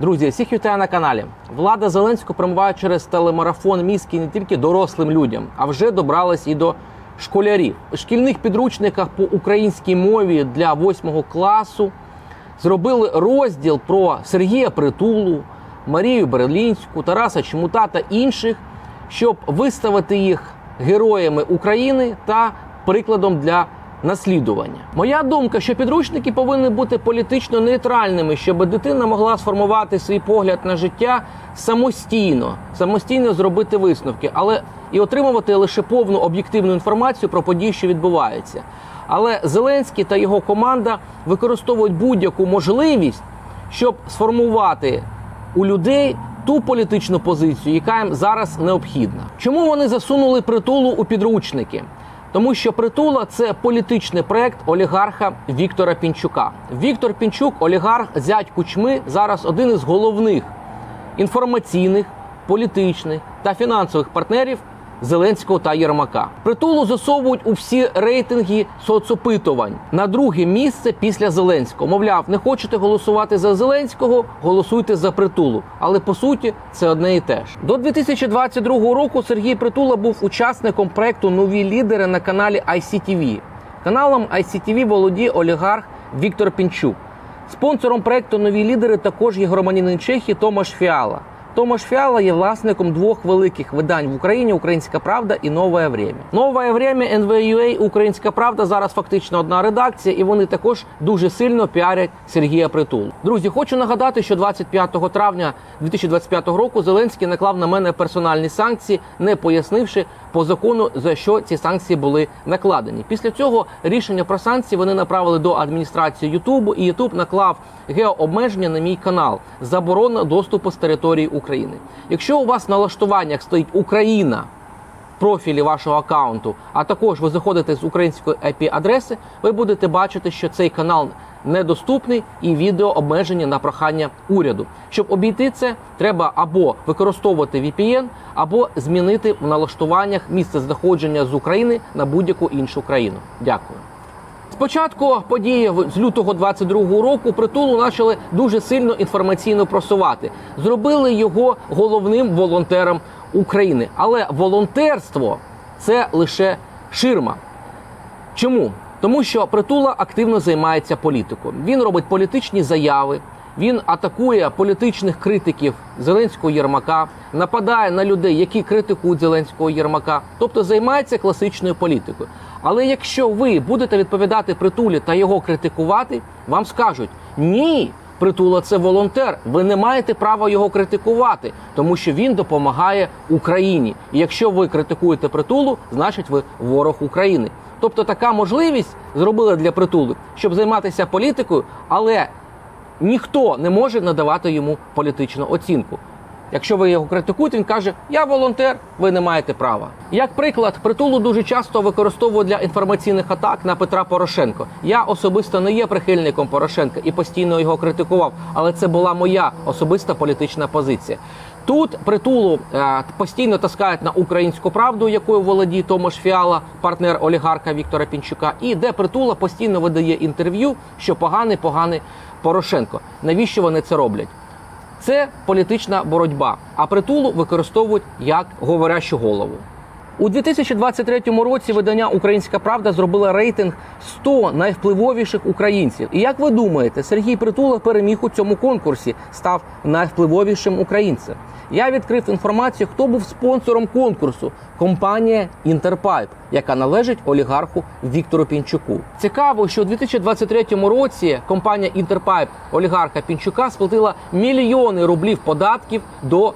Друзі, всіх вітаю на каналі. Влада Зеленського промиває через телемарафон мізки не тільки дорослим людям, а вже добралась і до школярів. У шкільних підручниках по українській мові для 8 класу зробили розділ про Сергія Притулу, Марію Берлінську, Тараса Чмута та інших, щоб виставити їх героями України та прикладом для наслідування. Моя думка, що підручники повинні бути політично нейтральними, щоб дитина могла сформувати свій погляд на життя самостійно, самостійно зробити висновки, але і отримувати лише повну об'єктивну інформацію про події, що відбуваються. Але Зеленський та його команда використовують будь-яку можливість, щоб сформувати у людей ту політичну позицію, яка їм зараз необхідна. Чому вони засунули притулу у підручники? Тому що притула це політичний проект олігарха Віктора Пінчука. Віктор Пінчук, олігарх зять Кучми, зараз один із головних інформаційних, політичних та фінансових партнерів Зеленського та Єрмака. Притулу засовують у всі рейтинги соцопитувань на друге місце після Зеленського. Мовляв, не хочете голосувати за Зеленського, голосуйте за притулу. Але по суті це одне і те ж. До 2022 року Сергій Притула був учасником проекту Нові лідери на каналі ICTV. Каналом ICTV володіє олігарх Віктор Пінчук. Спонсором проекту Нові лідери також є громадянин Чехії Томаш Фіала. Томаш Фіала є власником двох великих видань в Україні Українська Правда і Нове Время. Нове Время, NVUA, Українська Правда зараз фактично одна редакція, і вони також дуже сильно піарять Сергія Притулу. Друзі, хочу нагадати, що 25 травня 2025 року Зеленський наклав на мене персональні санкції, не пояснивши по закону за що ці санкції були накладені. Після цього рішення про санкції вони направили до адміністрації Ютубу, і Ютуб наклав геообмеження на мій канал, заборона доступу з території України. Якщо у вас на налаштуваннях стоїть Україна профілі вашого аккаунту, а також ви заходите з української IP-адреси, ви будете бачити, що цей канал недоступний і відео обмеження на прохання уряду. Щоб обійти це, треба або використовувати VPN, або змінити в налаштуваннях місце знаходження з України на будь-яку іншу країну. Дякую. Спочатку події з лютого 22-го року притулу почали дуже сильно інформаційно просувати. Зробили його головним волонтером України. Але волонтерство це лише ширма. Чому? Тому що притула активно займається політикою. Він робить політичні заяви. Він атакує політичних критиків Зеленського Єрмака, нападає на людей, які критикують Зеленського Єрмака, тобто займається класичною політикою. Але якщо ви будете відповідати притулі та його критикувати, вам скажуть ні. Притула це волонтер. Ви не маєте права його критикувати, тому що він допомагає Україні. І якщо ви критикуєте притулу, значить ви ворог України. Тобто така можливість зробили для притули, щоб займатися політикою, але ніхто не може надавати йому політичну оцінку. Якщо ви його критикуєте, він каже: Я волонтер, ви не маєте права. Як приклад, притулу дуже часто використовують для інформаційних атак на Петра Порошенко. Я особисто не є прихильником Порошенка і постійно його критикував, але це була моя особиста політична позиція. Тут притулу е, постійно таскають на українську правду, якою володіє Томаш Фіала, партнер олігарха Віктора Пінчука, і де притула постійно видає інтерв'ю, що поганий, поганий Порошенко. Навіщо вони це роблять? Це політична боротьба, а притулу використовують як говорящу голову. У 2023 році видання Українська Правда зробила рейтинг 100 найвпливовіших українців. І як ви думаєте, Сергій Притула переміг у цьому конкурсі, став найвпливовішим українцем. Я відкрив інформацію, хто був спонсором конкурсу компанія Інтерпайп, яка належить олігарху Віктору Пінчуку. Цікаво, що у 2023 році компанія Інтерпайп олігарха Пінчука сплатила мільйони рублів податків до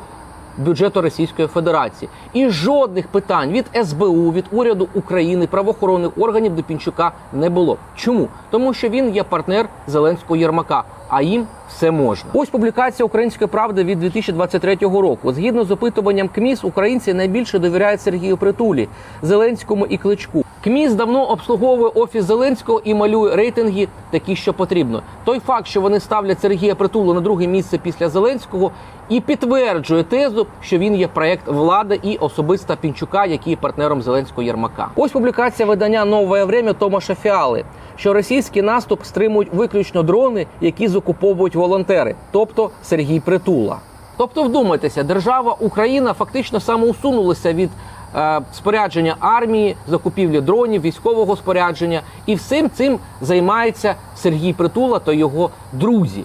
бюджету Російської Федерації. І жодних питань від СБУ, від уряду України, правоохоронних органів до Пінчука не було. Чому? Тому що він є партнер Зеленського Єрмака, а їм все можна. Ось публікація Української правди від 2023 року. Згідно з опитуванням КМІС, українці найбільше довіряють Сергію Притулі, Зеленському і Кличку. КМІС давно обслуговує офіс Зеленського і малює рейтинги такі, що потрібно. Той факт, що вони ставлять Сергія Притулу на друге місце після Зеленського, і підтверджує тезу, що він є проект влади і особиста Пінчука, який є партнером Зеленського Єрмака. Ось публікація видання Нове время Томаша Фіали, що російський наступ стримують виключно дрони, які закуповують волонтери, тобто Сергій Притула. Тобто, вдумайтеся, держава Україна фактично самоусунулася від спорядження армії, закупівлі дронів, військового спорядження, і всім цим займається Сергій Притула та його друзі.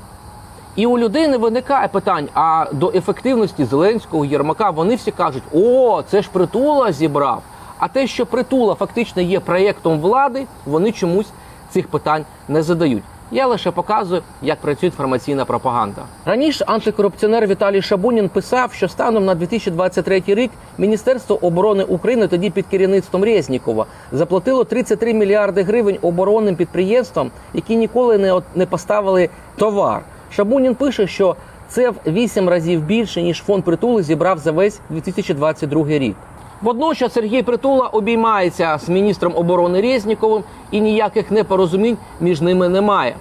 І у людей не виникає питань. А до ефективності Зеленського Єрмака вони всі кажуть: о, це ж притула зібрав. А те, що притула фактично є проєктом влади, вони чомусь цих питань не задають. Я лише показую, як працює інформаційна пропаганда. Раніше антикорупціонер Віталій Шабунін писав, що станом на 2023 рік Міністерство оборони України, тоді під керівництвом Резнікова, заплатило 33 мільярди гривень оборонним підприємствам, які ніколи не, не поставили товар. Шабунін пише, що це в 8 разів більше ніж фонд притули зібрав за весь 2022 рік. Водночас Сергій Притула обіймається з міністром оборони Резніковим і ніяких непорозумінь між ними немає.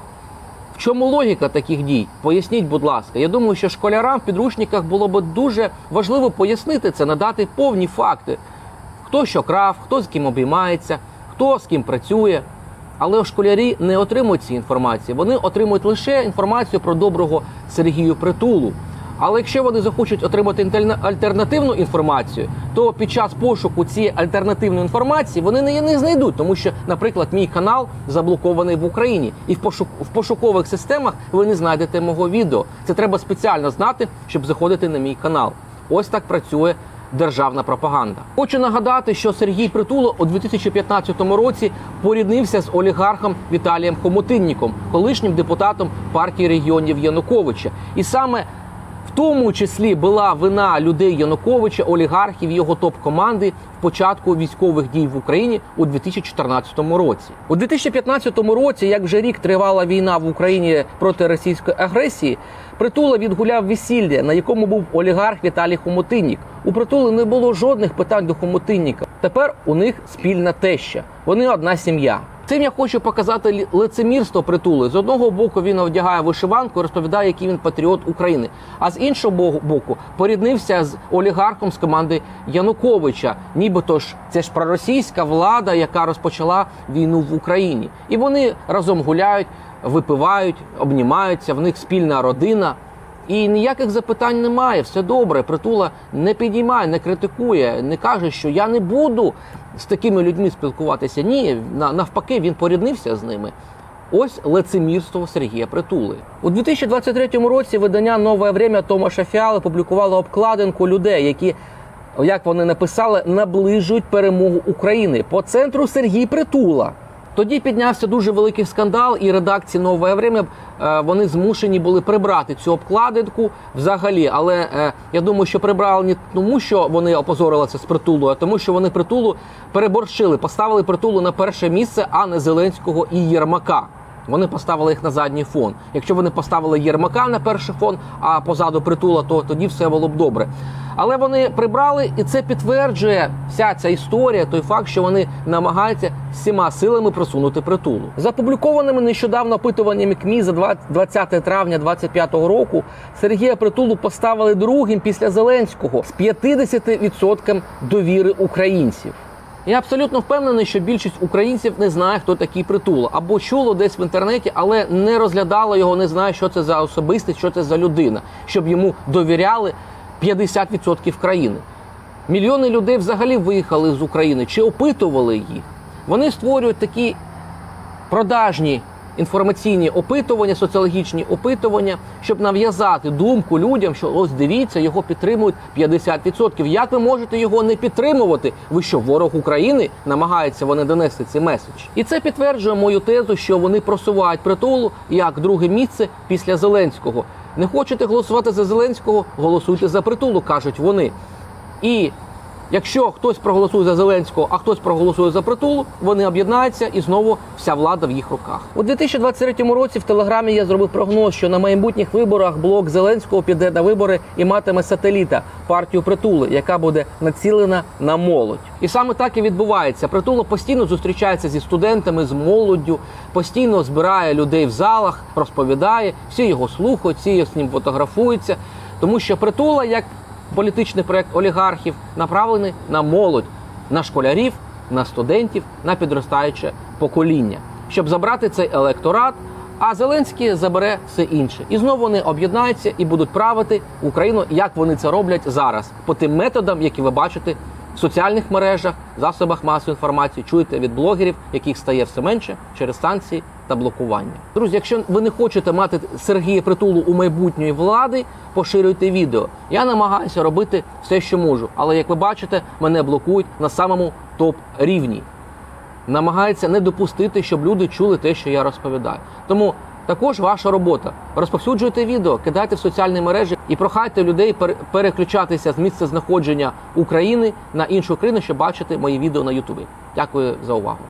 В чому логіка таких дій? Поясніть, будь ласка. Я думаю, що школярам в підручниках було б дуже важливо пояснити це, надати повні факти. Хто що крав, хто з ким обіймається, хто з ким працює. Але школярі не отримують цієї інформації. Вони отримують лише інформацію про доброго Сергію Притулу. Але якщо вони захочуть отримати альтернативну інформацію, то під час пошуку цієї альтернативної інформації вони не, не знайдуть, тому що, наприклад, мій канал заблокований в Україні, і в пошук в пошукових системах ви не знайдете мого відео. Це треба спеціально знати, щоб заходити на мій канал. Ось так працює державна пропаганда. Хочу нагадати, що Сергій Притула у 2015 році поріднився з олігархом Віталієм Хомотинніком, колишнім депутатом партії регіонів Януковича, і саме тому числі була вина людей Януковича, олігархів його топ-команди в початку військових дій в Україні у 2014 році. У 2015 році, як вже рік тривала війна в Україні проти російської агресії, притула відгуляв весілля, на якому був олігарх Віталій Хомотиннік. У притули не було жодних питань до Хомотинніка. Тепер у них спільна теща. Вони одна сім'я. Цим я хочу показати лицемірство притули. З одного боку він одягає вишиванку, розповідає, який він патріот України. А з іншого боку поріднився з олігархом з команди Януковича. Нібито ж це ж проросійська влада, яка розпочала війну в Україні. І вони разом гуляють, випивають, обнімаються. В них спільна родина. І ніяких запитань немає, все добре. Притула не підіймає, не критикує, не каже, що я не буду з такими людьми спілкуватися. Ні, навпаки, він поріднився з ними. Ось лицемірство Сергія Притули. У 2023 році видання Нове время Томаша Фіали публікувало обкладинку людей, які, як вони написали, наближують перемогу України. По центру Сергій Притула. Тоді піднявся дуже великий скандал, і редакції Нове время е, вони змушені були прибрати цю обкладинку взагалі. Але е, я думаю, що прибрали не тому, що вони опозорилися з притулу, а тому, що вони притулу переборщили, поставили притулу на перше місце, а не Зеленського і Єрмака. Вони поставили їх на задній фон. Якщо вони поставили Єрмака на перший фон, а позаду притула, то тоді все було б добре. Але вони прибрали, і це підтверджує вся ця історія, той факт, що вони намагаються всіма силами просунути притулу. За опублікованими нещодавно опитуваннями КМІ за 20 травня 2025 року Сергія Притулу поставили другим після Зеленського з 50% довіри українців. Я абсолютно впевнений, що більшість українців не знає, хто такий притула, або чуло десь в інтернеті, але не розглядало його, не знає, що це за особистість, що це за людина, щоб йому довіряли 50% країни. Мільйони людей взагалі виїхали з України чи опитували їх. Вони створюють такі продажні інформаційні опитування, соціологічні опитування, щоб нав'язати думку людям, що ось дивіться, його підтримують 50%. Як ви можете його не підтримувати? Ви що, ворог України? Намагаються вони донести цей меседж. І це підтверджує мою тезу, що вони просувають притулу як друге місце після Зеленського. Не хочете голосувати за Зеленського? Голосуйте за притулок, кажуть вони. І Якщо хтось проголосує за Зеленського, а хтось проголосує за притулу, вони об'єднаються і знову вся влада в їх руках. У 2023 році в телеграмі я зробив прогноз, що на майбутніх виборах блок Зеленського піде на вибори і матиме сателіта партію притули, яка буде націлена на молодь. І саме так і відбувається. Притула постійно зустрічається зі студентами, з молоддю, постійно збирає людей в залах, розповідає, всі його слухають, всі з ним фотографуються, тому що притула як політичний проект олігархів направлений на молодь, на школярів, на студентів, на підростаюче покоління, щоб забрати цей електорат. А Зеленський забере все інше, і знову вони об'єднаються і будуть правити Україну, як вони це роблять зараз, по тим методам, які ви бачите в соціальних мережах, засобах масової інформації, чуєте від блогерів, яких стає все менше через санкції та блокування. Друзі, якщо ви не хочете мати Сергія Притулу у майбутньої влади, поширюйте відео. Я намагаюся робити все, що можу, але як ви бачите, мене блокують на самому топ рівні. Намагаються не допустити, щоб люди чули те, що я розповідаю. Тому також ваша робота. Розповсюджуйте відео, кидайте в соціальні мережі і прохайте людей пере- переключатися з місця знаходження України на іншу країну, щоб бачити мої відео на Ютубі. Дякую за увагу.